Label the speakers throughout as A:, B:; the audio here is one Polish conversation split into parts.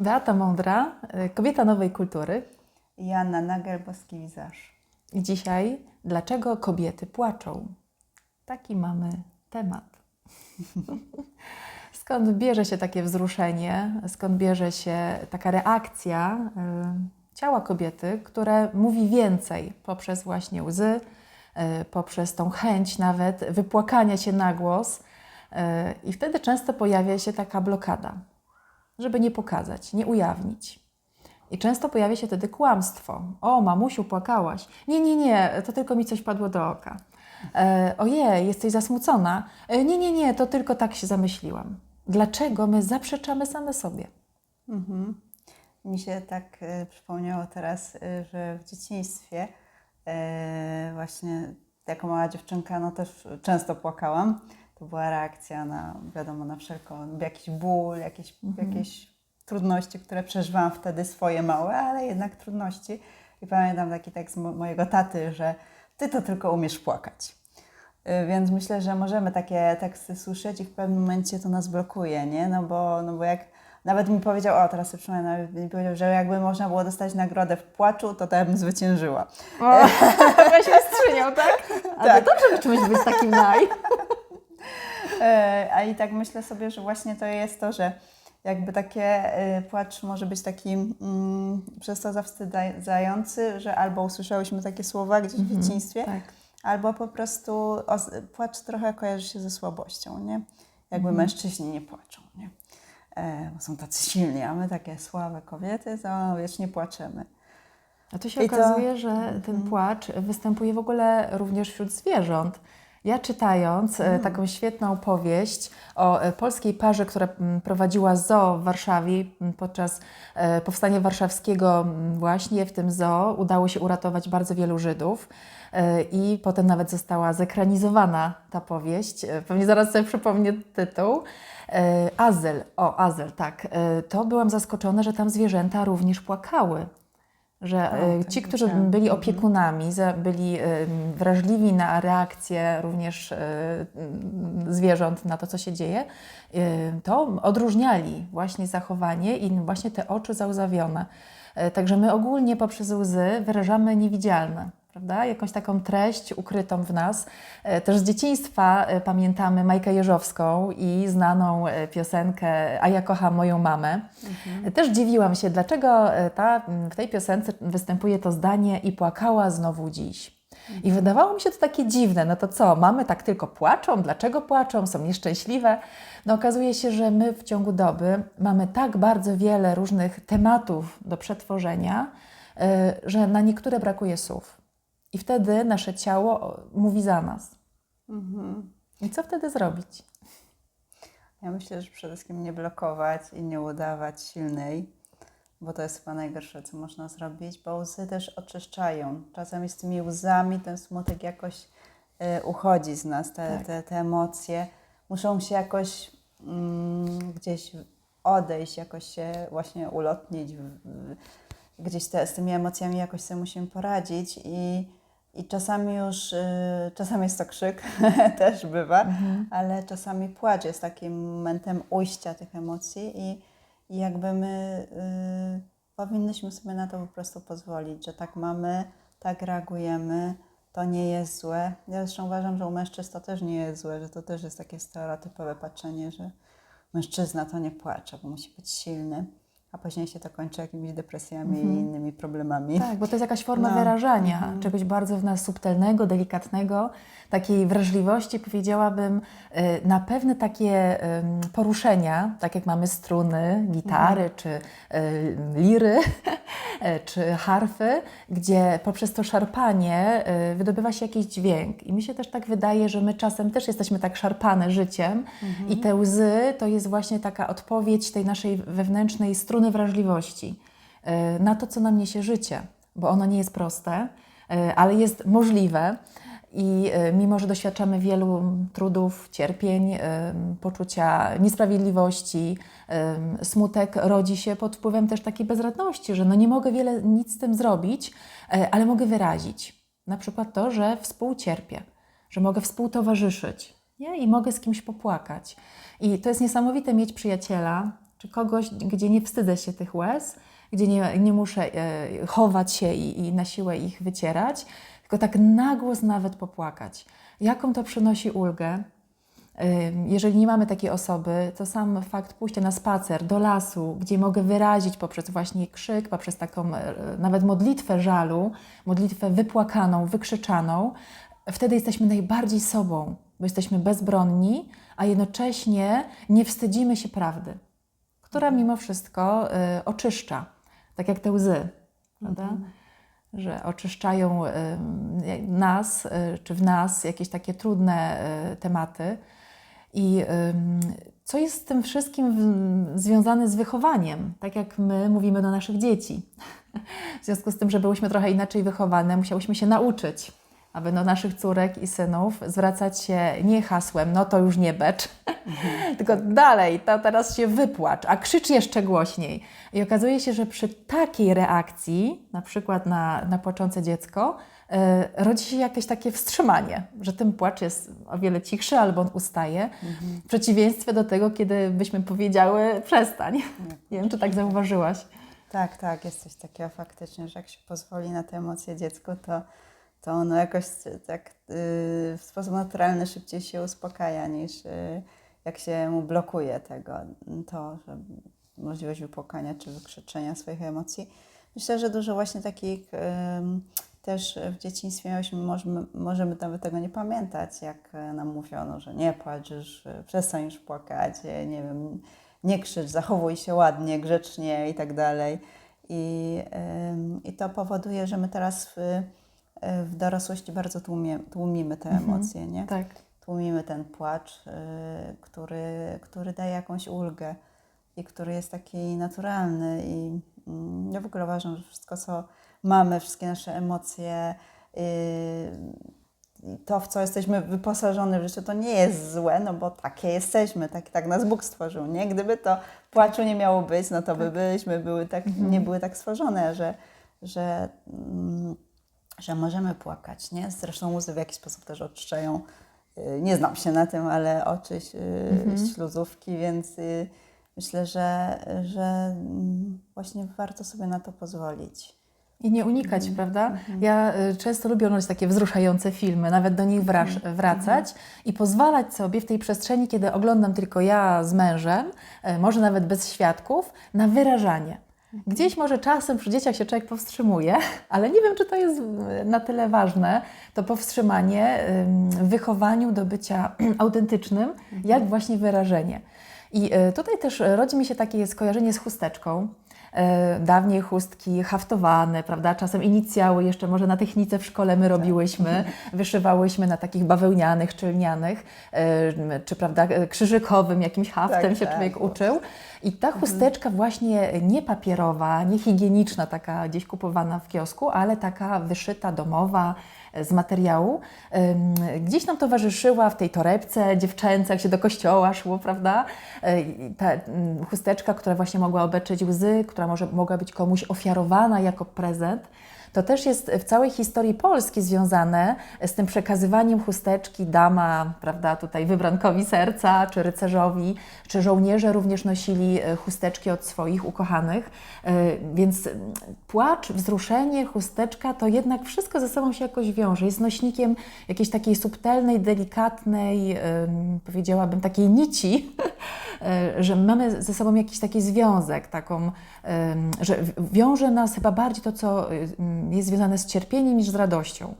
A: Beata Mądra, y, kobieta nowej kultury.
B: Joanna Nagel, boski.
A: I dzisiaj, dlaczego kobiety płaczą? Taki mamy temat. Skąd bierze się takie wzruszenie, skąd bierze się taka reakcja y, ciała kobiety, które mówi więcej poprzez właśnie łzy, y, poprzez tą chęć nawet wypłakania się na głos. I wtedy często pojawia się taka blokada, żeby nie pokazać, nie ujawnić. I często pojawia się wtedy kłamstwo. O, mamusiu, płakałaś. Nie, nie, nie, to tylko mi coś padło do oka. E, ojej, jesteś zasmucona. E, nie, nie, nie, to tylko tak się zamyśliłam. Dlaczego my zaprzeczamy same sobie?
B: Mhm. Mi się tak y, przypomniało teraz, y, że w dzieciństwie y, właśnie jako mała dziewczynka no też często płakałam. To była reakcja na, wiadomo, na wszelką, jakiś ból, jakieś, jakieś trudności, które przeżywałam wtedy swoje małe, ale jednak trudności. I pamiętam taki tekst mo- mojego taty, że ty to tylko umiesz płakać. Y, Więc myślę, że możemy takie teksty słyszeć i w pewnym momencie to nas blokuje, nie? No bo, no bo jak nawet mi powiedział, o teraz sobie przypomnę, nawet mi powiedział, że jakby można było dostać nagrodę w płaczu, to to bym zwyciężyła.
A: O, weź skrzynią, tak? A
B: Tak.
A: to dobrze czymś być takim naj.
B: E, A i tak myślę sobie, że właśnie to jest to, że jakby takie e, płacz może być taki mm, przez to zawstydzający, że albo usłyszałyśmy takie słowa gdzieś w dzieciństwie,
A: Tak.
B: albo po prostu os- płacz trochę kojarzy się ze słabością, nie? Jakby mężczyźni nie płaczą, nie? E, bo są tacy silni, a my takie słabe kobiety, to wiecznie płaczemy.
A: A tu się
B: I to-
A: okazuje, że ten płacz występuje w ogóle również wśród zwierząt. Ja czytając e, taką świetną powieść o e, polskiej parze, która mm, prowadziła zoo w Warszawie mm, podczas e, powstania warszawskiego mm, właśnie w tym zoo udało się uratować bardzo wielu Żydów i potem nawet została zekranizowana ta powieść. Pewnie zaraz sobie przypomnę tytuł. Azel, o Azel, tak. To byłam zaskoczona, że tam zwierzęta również płakały że
B: O,
A: e,
B: tak
A: ci, którzy
B: widziałam.
A: byli opiekunami, za- byli e, wrażliwi na reakcje również e, m, zwierząt, na to, co się dzieje, to odróżniali właśnie zachowanie i właśnie te oczy załzawione. E, Także my ogólnie poprzez łzy wyrażamy niewidzialne. Prawda? Jakąś taką treść ukrytą w nas. E, Też z dzieciństwa e, pamiętamy Majkę Jeżowską i znaną e, piosenkę A ja kocham moją mamę. Też dziwiłam się, dlaczego ta, w tej piosence występuje to zdanie i płakała znowu dziś. I wydawało mi się to takie dziwne, no to co, mamy tak tylko płaczą? Dlaczego płaczą? Są nieszczęśliwe? No okazuje się, że my w ciągu doby mamy tak bardzo wiele różnych tematów do przetworzenia, że na niektóre brakuje słów. I wtedy nasze ciało mówi za nas. I co wtedy zrobić?
B: Ja myślę, że przede wszystkim nie blokować i nie udawać silnej, bo to jest chyba najgorsze, co można zrobić, bo łzy też oczyszczają. Czasami z tymi łzami ten smutek jakoś y, uchodzi z nas, te,
A: Tak.
B: te, te emocje muszą się jakoś mm, gdzieś odejść, jakoś się właśnie ulotnić, w, w, gdzieś te, z tymi emocjami jakoś sobie musimy poradzić i, i czasami już, y, czasami jest to krzyk, też bywa, ale czasami płacz jest takim momentem ujścia tych emocji i, i jakby my y, powinnyśmy sobie na to po prostu pozwolić, że tak mamy, tak reagujemy, to nie jest złe. Ja zresztą uważam, że u mężczyzn to też nie jest złe, że to też jest takie stereotypowe patrzenie, że mężczyzna to nie płacze, bo musi być silny, a później się to kończy jakimiś depresjami i innymi problemami.
A: Tak, bo to jest jakaś forma
B: No.
A: wyrażania czegoś bardzo w nas subtelnego, delikatnego, takiej wrażliwości, powiedziałabym, y, na pewne takie poruszenia, tak jak mamy struny, gitary czy y, liry, czy harfy, gdzie poprzez to szarpanie y, wydobywa się jakiś dźwięk. I mi się też tak wydaje, że my czasem też jesteśmy tak szarpane życiem i te łzy to jest właśnie taka odpowiedź tej naszej wewnętrznej struny wrażliwości y, na to, co nam niesie życie, bo ono nie jest proste, y, ale jest możliwe. I y, mimo, że doświadczamy wielu trudów, cierpień, poczucia niesprawiedliwości, smutek rodzi się pod wpływem też takiej bezradności, że no nie mogę wiele nic z tym zrobić, ale mogę wyrazić. Na przykład to, że współcierpię, że mogę współtowarzyszyć nie? i mogę z kimś popłakać. I to jest niesamowite mieć przyjaciela, czy kogoś, gdzie nie wstydzę się tych łez, gdzie nie, nie muszę e, chować się i, i na siłę ich wycierać, tylko tak nagłos nawet popłakać. Jaką to przynosi ulgę? Jeżeli nie mamy takiej osoby, to sam fakt pójścia na spacer do lasu, gdzie mogę wyrazić poprzez właśnie krzyk, poprzez taką e, nawet modlitwę żalu, modlitwę wypłakaną, wykrzyczaną, wtedy jesteśmy najbardziej sobą, bo jesteśmy bezbronni, a jednocześnie nie wstydzimy się prawdy, która mimo wszystko y, oczyszcza, tak jak te łzy, prawda? że oczyszczają y, nas, y, czy w nas jakieś takie trudne tematy. I co jest z tym wszystkim związane z wychowaniem, tak jak my mówimy do naszych dzieci. W związku z tym, że byłyśmy trochę inaczej wychowane, musiałyśmy się nauczyć, aby do naszych córek i synów zwracać się nie hasłem, no to już nie becz, tylko dalej, to teraz się wypłacz, a krzycz jeszcze głośniej. I okazuje się, że przy takiej reakcji, na przykład na, na płaczące dziecko, e, rodzi się jakieś takie wstrzymanie, że ten płacz jest o wiele cichszy albo on ustaje, w przeciwieństwie do tego, kiedy byśmy powiedziały przestań. Nie wiem, czy tak zauważyłaś.
B: Tak, tak, jest coś takiego faktycznie, że jak się pozwoli na te emocje dziecku, to, to ono jakoś tak y, w sposób naturalny szybciej się uspokaja niż y, jak się mu blokuje tego, to, że możliwość wypłakania czy wykrzyczenia swoich emocji. Myślę, że dużo właśnie takich też w dzieciństwie miałyśmy, możemy, możemy nawet tego nie pamiętać, jak nam mówiono, że nie płacz już, przestań już płakać, nie wiem, nie krzycz, zachowuj się ładnie, grzecznie i tak dalej. I, I to powoduje, że my teraz w, w dorosłości bardzo tłumie, tłumimy te emocje, nie?
A: Tak.
B: Tłumimy ten płacz, y, który, który daje jakąś ulgę i który jest taki naturalny. I mm, ja w ogóle uważam, że wszystko, co mamy, wszystkie nasze emocje, y, i to, w co jesteśmy wyposażone w życiu, to nie jest złe, no bo takie jesteśmy, tak, tak nas Bóg stworzył, nie? Gdyby to płaczu nie miało być, no to by byliśmy były tak, nie były tak stworzone, że, że, mm, że możemy płakać, nie? Zresztą łzy w jakiś sposób też oczyszczają, y, nie znam się na tym, ale oczyść y, śluzówki, więc y, myślę, że, że mm, właśnie warto sobie na to pozwolić.
A: I nie unikać, prawda? Ja y, często lubię oglądać takie wzruszające filmy, nawet do nich wrac- wracać i pozwalać sobie w tej przestrzeni, kiedy oglądam tylko ja z mężem, może nawet bez świadków, na wyrażanie. Gdzieś może czasem przy dzieciach się człowiek powstrzymuje, ale nie wiem, czy to jest y, na tyle ważne, to powstrzymanie ym, w wychowaniu do bycia autentycznym, jak właśnie wyrażenie. I y, tutaj też rodzi mi się takie skojarzenie z chusteczką. E, Dawniej chustki haftowane, prawda? Czasem inicjały jeszcze może na technice w szkole my robiłyśmy, wyszywałyśmy na takich bawełnianych, czylnianych, e, czy prawda, e, krzyżykowym jakimś haftem
B: Tak,
A: się
B: tak,
A: człowiek
B: po
A: uczył. I ta chusteczka właśnie nie papierowa, nie higieniczna, taka gdzieś kupowana w kiosku, ale taka wyszyta, domowa, z materiału, gdzieś nam towarzyszyła w tej torebce dziewczęce, jak się do kościoła szło, prawda? E, Ta mm, chusteczka, która właśnie mogła obeczyć łzy, która może mogła być komuś ofiarowana jako prezent. To też jest w całej historii Polski związane z tym przekazywaniem chusteczki dama, prawda, tutaj wybrankowi serca, czy rycerzowi, czy żołnierze również nosili e, chusteczki od swoich ukochanych. E, Więc płacz, wzruszenie, chusteczka to jednak wszystko ze sobą się jakoś wiąże. Jest nośnikiem jakiejś takiej subtelnej, delikatnej, powiedziałabym, takiej nici, że mamy ze sobą jakiś taki związek, taką, że wiąże nas chyba bardziej to, co jest związane z cierpieniem niż z radością.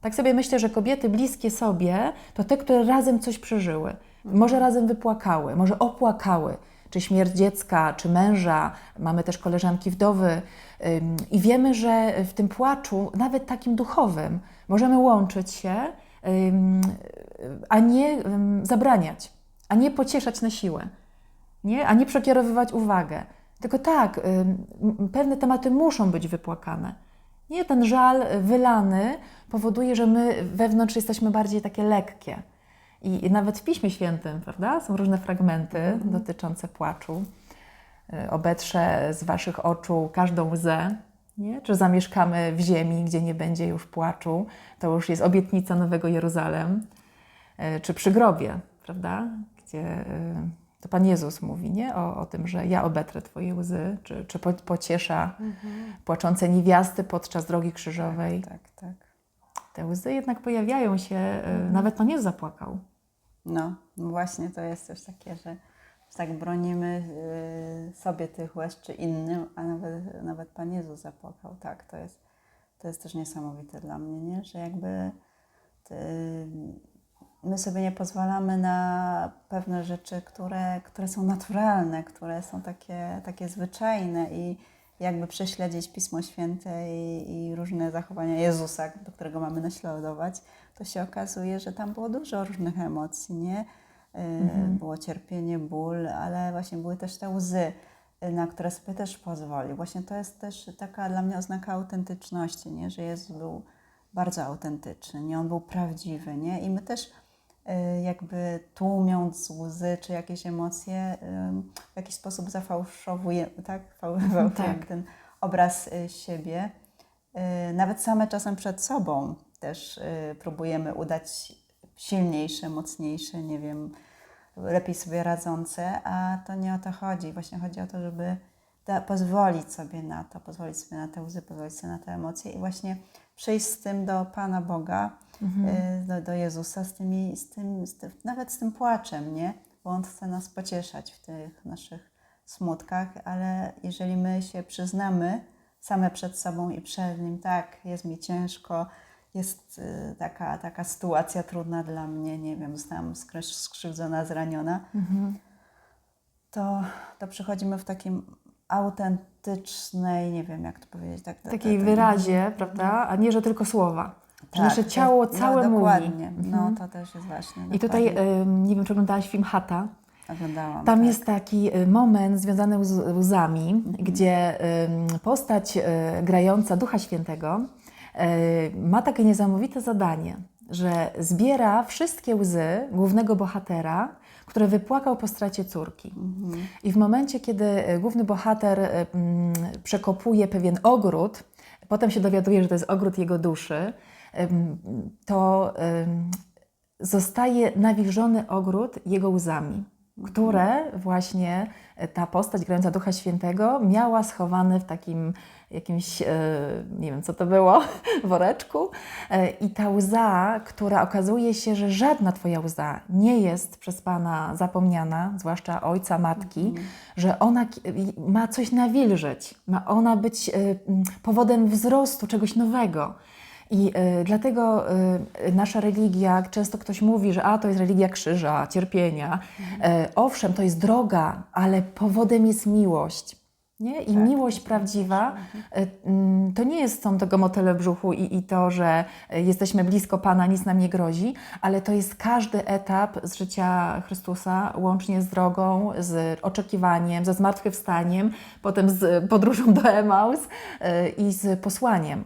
A: Tak sobie myślę, że kobiety bliskie sobie to te, które razem coś przeżyły. Może razem wypłakały, może opłakały, czy śmierć dziecka, czy męża. Mamy też koleżanki wdowy. I wiemy, że w tym płaczu, nawet takim duchowym, możemy łączyć się, a nie zabraniać, a nie pocieszać na siłę nie? a nie przekierowywać uwagę. Tylko tak, m, pewne tematy muszą być wypłakane. Nie, ten żal wylany powoduje, że my wewnątrz jesteśmy bardziej takie lekkie. I, nawet w Piśmie Świętym, prawda, są różne fragmenty dotyczące płaczu. Y, Obetrze z waszych oczu każdą łzę, nie? Czy zamieszkamy w ziemi, gdzie nie będzie już płaczu? To już jest obietnica Nowego Jeruzalem. Y, Czy przy grobie, prawda? Gdzie y, To Pan Jezus mówi, nie? O, o tym, że ja obetrę Twoje łzy, czy, czy po, pociesza płaczące niewiasty podczas drogi krzyżowej.
B: Tak, tak.
A: Te łzy jednak pojawiają się, y, nawet Pan Jezus zapłakał.
B: No, no właśnie to jest też takie, że tak bronimy y, sobie tych łez czy innym, a nawet, nawet Pan Jezus zapłakał. Tak, to jest, to jest też niesamowite dla mnie, nie? że jakby ty, my sobie nie pozwalamy na pewne rzeczy, które, które są naturalne, które są takie, takie zwyczajne i jakby prześledzić Pismo Święte i, i różne zachowania Jezusa, do którego mamy naśladować, to się okazuje, że tam było dużo różnych emocji, nie? Y, Było cierpienie, ból, ale właśnie były też te łzy, y, na które sobie też pozwolił. Właśnie to jest też taka dla mnie oznaka autentyczności, nie? że Jezus był bardzo autentyczny, nie? On był prawdziwy, nie? I my też jakby tłumiąc łzy czy jakieś emocje, y, w jakiś sposób zafałszowujemy, tak?
A: Tak.
B: ten obraz y, siebie. Y, Nawet same czasem przed sobą też y, próbujemy udać silniejsze, mocniejsze, nie wiem, lepiej sobie radzące, a to nie o to chodzi. Właśnie chodzi o to, żeby da, pozwolić sobie na to, pozwolić sobie na te łzy, pozwolić sobie na te emocje i właśnie przyjść z tym do Pana Boga, y, do, do Jezusa, z tymi, z tym, z tym, nawet z tym płaczem, nie? Bo On chce nas pocieszać w tych naszych smutkach, ale jeżeli my się przyznamy same przed sobą i przed Nim, tak, jest mi ciężko, jest y, taka, taka sytuacja trudna dla mnie, nie wiem, skry- skrzywdzona, zraniona, to, to przychodzimy w takim autentycznej, nie wiem jak to powiedzieć, tak, tak,
A: takiej
B: tak,
A: wyrazie, prawda? A nie, że tylko słowa.
B: Tak,
A: nasze
B: to-
A: ciało całe
B: no,
A: mówi.
B: dokładnie.
A: Mhm.
B: No to też jest ważne.
A: I tutaj,
B: dokładnie.
A: ym, nie wiem, czy oglądałaś film Hata.
B: oglądałam.
A: Tam
B: tak.
A: jest taki y, moment związany z łzami,
B: Mhm.
A: gdzie postać y, grająca Ducha Świętego y, ma takie niesamowite zadanie, że zbiera wszystkie łzy głównego bohatera, które wypłakał po stracie córki.
B: Mhm.
A: I w momencie, kiedy główny bohater mm, przekopuje pewien ogród, potem się dowiaduje, że to jest ogród jego duszy, to zostaje nawilżony ogród jego łzami, które właśnie ta postać grająca Ducha Świętego miała schowane w takim jakimś, e, nie wiem co to było, woreczku. E, I ta łza, która okazuje się, że żadna Twoja łza nie jest przez Pana zapomniana, zwłaszcza ojca, matki, że ona ma coś nawilżyć, ma ona być e, powodem wzrostu czegoś nowego. I y, dlatego y, nasza religia, często ktoś mówi, że a to jest religia krzyża, cierpienia. E, owszem, to jest droga, ale powodem jest miłość. Nie? I
B: Tak,
A: miłość prawdziwa y, mm, to nie jest są tego motyle w brzuchu i, i to, że y, jesteśmy blisko Pana, nic nam nie grozi, ale to jest każdy etap z życia Chrystusa, łącznie z drogą, z oczekiwaniem, ze zmartwychwstaniem, potem z podróżą do Emaus y, i z posłaniem.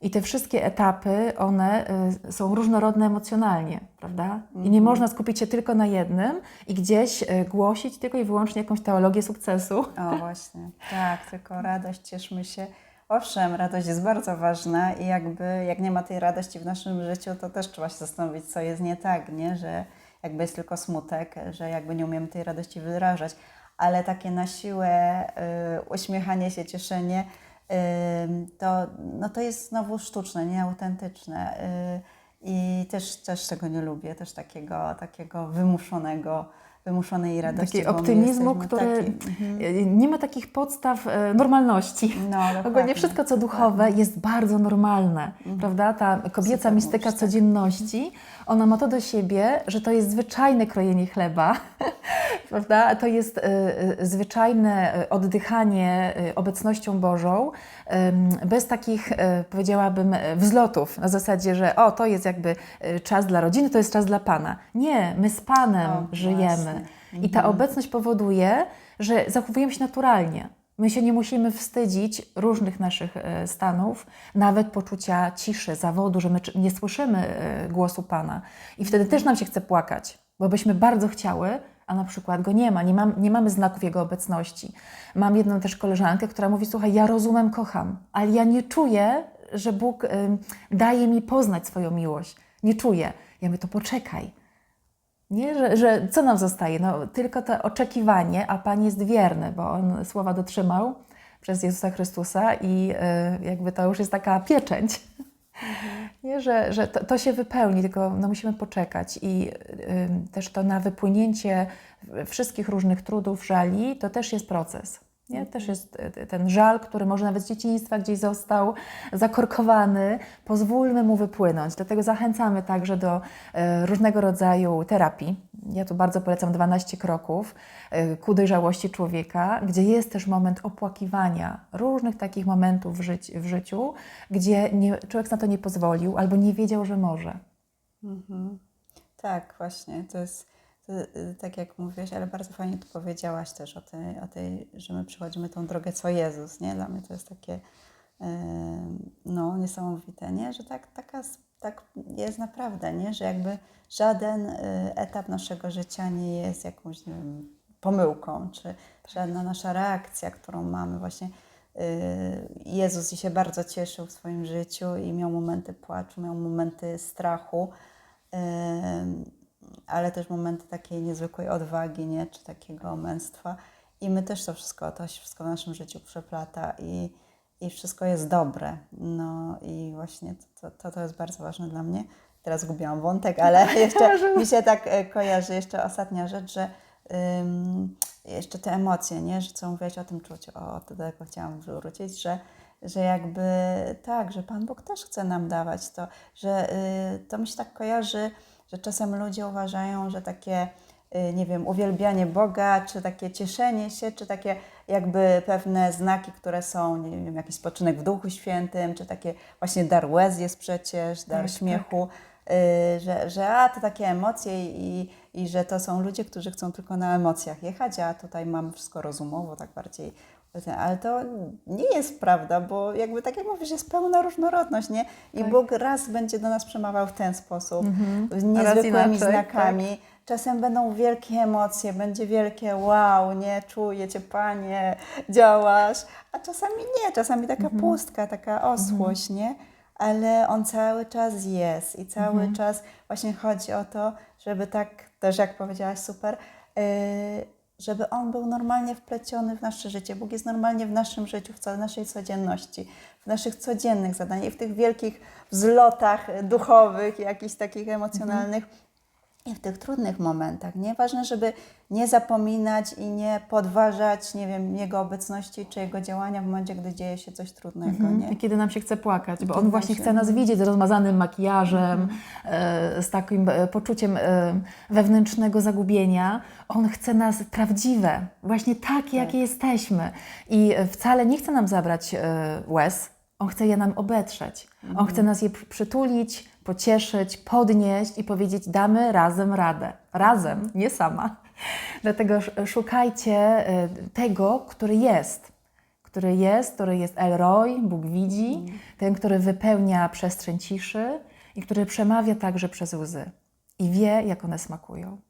A: I te wszystkie etapy, one y, są różnorodne emocjonalnie, prawda? I nie można skupić się tylko na jednym i gdzieś y, głosić tylko i wyłącznie jakąś teologię sukcesu.
B: O właśnie, tak, tylko radość, cieszmy się. Owszem, radość jest bardzo ważna i jakby jak nie ma tej radości w naszym życiu, to też trzeba się zastanowić, co jest nie tak, nie? Że jakby jest tylko smutek, że jakby nie umiemy tej radości wyrażać. Ale takie na siłę y, uśmiechanie się, cieszenie, to, no to jest znowu sztuczne, nieautentyczne. Y, I też, też tego nie lubię, też takiego, takiego wymuszonego, wymuszonej radości.
A: Takiego optymizmu, który
B: taki-
A: y, nie ma takich podstaw y, normalności.
B: No,
A: Ogólnie
B: dokładnie.
A: wszystko, co duchowe, jest bardzo normalne, prawda? Ta kobieca mistyka
B: tak.
A: codzienności, ona ma to do siebie, że to jest zwyczajne krojenie chleba, prawda? To jest y, y, zwyczajne y, oddychanie y, obecnością Bożą, bez takich, y, powiedziałabym, wzlotów na zasadzie, że o, to jest jakby czas dla rodziny, to jest czas dla Pana. Nie, my z Panem
B: O,
A: żyjemy.
B: właśnie.
A: I ta obecność powoduje, że zachowujemy się naturalnie. My się nie musimy wstydzić różnych naszych stanów, nawet poczucia ciszy, zawodu, że my nie słyszymy głosu Pana. I wtedy też nam się chce płakać, bo byśmy bardzo chciały, a na przykład go nie ma, nie, mam, nie mamy znaków Jego obecności. Mam jedną też koleżankę, która mówi, słuchaj, ja rozumem, kocham, ale ja nie czuję, że Bóg daje mi poznać swoją miłość. Nie czuję. Ja mówię, to poczekaj. Nie, że, że co nam zostaje? No, tylko to oczekiwanie, a Pan jest wierny, bo On słowa dotrzymał przez Jezusa Chrystusa i y, jakby to już jest taka pieczęć, nie, że, że to, to się wypełni, tylko no, musimy poczekać i też to na wypłynięcie wszystkich różnych trudów, żali, to też jest proces. Nie? Też jest y, ten żal, który może nawet z dzieciństwa gdzieś został zakorkowany. Pozwólmy mu wypłynąć. Dlatego zachęcamy także do y, różnego rodzaju terapii. Ja tu bardzo polecam 12 kroków y, ku dojrzałości człowieka, gdzie jest też moment opłakiwania różnych takich momentów w, życi, w życiu, gdzie nie, człowiek na to nie pozwolił albo nie wiedział, że może.
B: Mhm. Tak, właśnie. To jest to, y, tak jak mówiłeś, ale bardzo fajnie tu powiedziałaś też o tej, o tej, że my przychodzimy tą drogę co Jezus, nie? Dla mnie to jest takie yy, no, niesamowite, nie? Że tak, taka, tak jest naprawdę, nie? Że jakby żaden y, etap naszego życia nie jest jakąś, nie wiem, pomyłką, czy żadna nasza reakcja, którą mamy właśnie y, Jezus się bardzo cieszył w swoim życiu i miał momenty płaczu, miał momenty strachu, ym, ale też momenty takiej niezwykłej odwagi, nie? czy takiego męstwa. I my też to wszystko, to się wszystko w naszym życiu przeplata i, i wszystko jest dobre. No i właśnie to, to, to jest bardzo ważne dla mnie. Teraz zgubiłam wątek, ale jeszcze mi się tak e, kojarzy jeszcze ostatnia rzecz, że ym, jeszcze te emocje, nie? Że co mówiłaś o tym czuciu, o, to tego chciałam wrócić, że, że jakby tak, że Pan Bóg też chce nam dawać to, że y, to mi się tak kojarzy, że czasem ludzie uważają, że takie, nie wiem, uwielbianie Boga, czy takie cieszenie się, czy takie jakby pewne znaki, które są, nie wiem, jakiś spoczynek w Duchu Świętym, czy takie właśnie dar łez jest przecież, dar
A: Tak,
B: śmiechu, y, że, że a, to takie emocje i, i że to są ludzie, którzy chcą tylko na emocjach jechać, a tutaj mamy wszystko rozumowo, tak bardziej. Ale to nie jest prawda, bo jakby tak jak mówisz, jest pełna różnorodność, nie? I
A: Tak.
B: Bóg raz będzie do nas przemawiał w ten sposób, z
A: Raz
B: niezwykłymi
A: inaczej,
B: znakami. Czasem będą wielkie emocje, będzie wielkie wow, nie, czuję Cię Panie, działasz, a czasami nie, czasami taka pustka, taka osłość, nie? Ale On cały czas jest i cały czas właśnie chodzi o to, żeby tak, też jak powiedziałaś super, yy, żeby On był normalnie wpleciony w nasze życie. Bóg jest normalnie w naszym życiu, w naszej codzienności, w naszych codziennych zadaniach i w tych wielkich wzlotach duchowych, jakichś takich emocjonalnych i w tych trudnych momentach. Nie ważne, żeby nie zapominać i nie podważać, nie wiem, Jego obecności czy Jego działania w momencie, gdy dzieje się coś trudnego, nie?
A: I kiedy nam się chce płakać, bo
B: Kiedy
A: on właśnie
B: się-
A: chce nas widzieć z rozmazanym makijażem, e, z takim e, poczuciem e, wewnętrznego zagubienia. On chce nas prawdziwe, właśnie takie, jakie jesteśmy. I wcale nie chce nam zabrać łez, on chce je nam obetrzeć. On chce nas je przy- przytulić, pocieszyć, podnieść i powiedzieć: damy razem radę. Razem, nie sama. Dlatego sz- szukajcie e, tego, który jest który jest, który jest Elroy, Bóg widzi, ten, który wypełnia przestrzeń ciszy i który przemawia także przez łzy i wie, jak one smakują.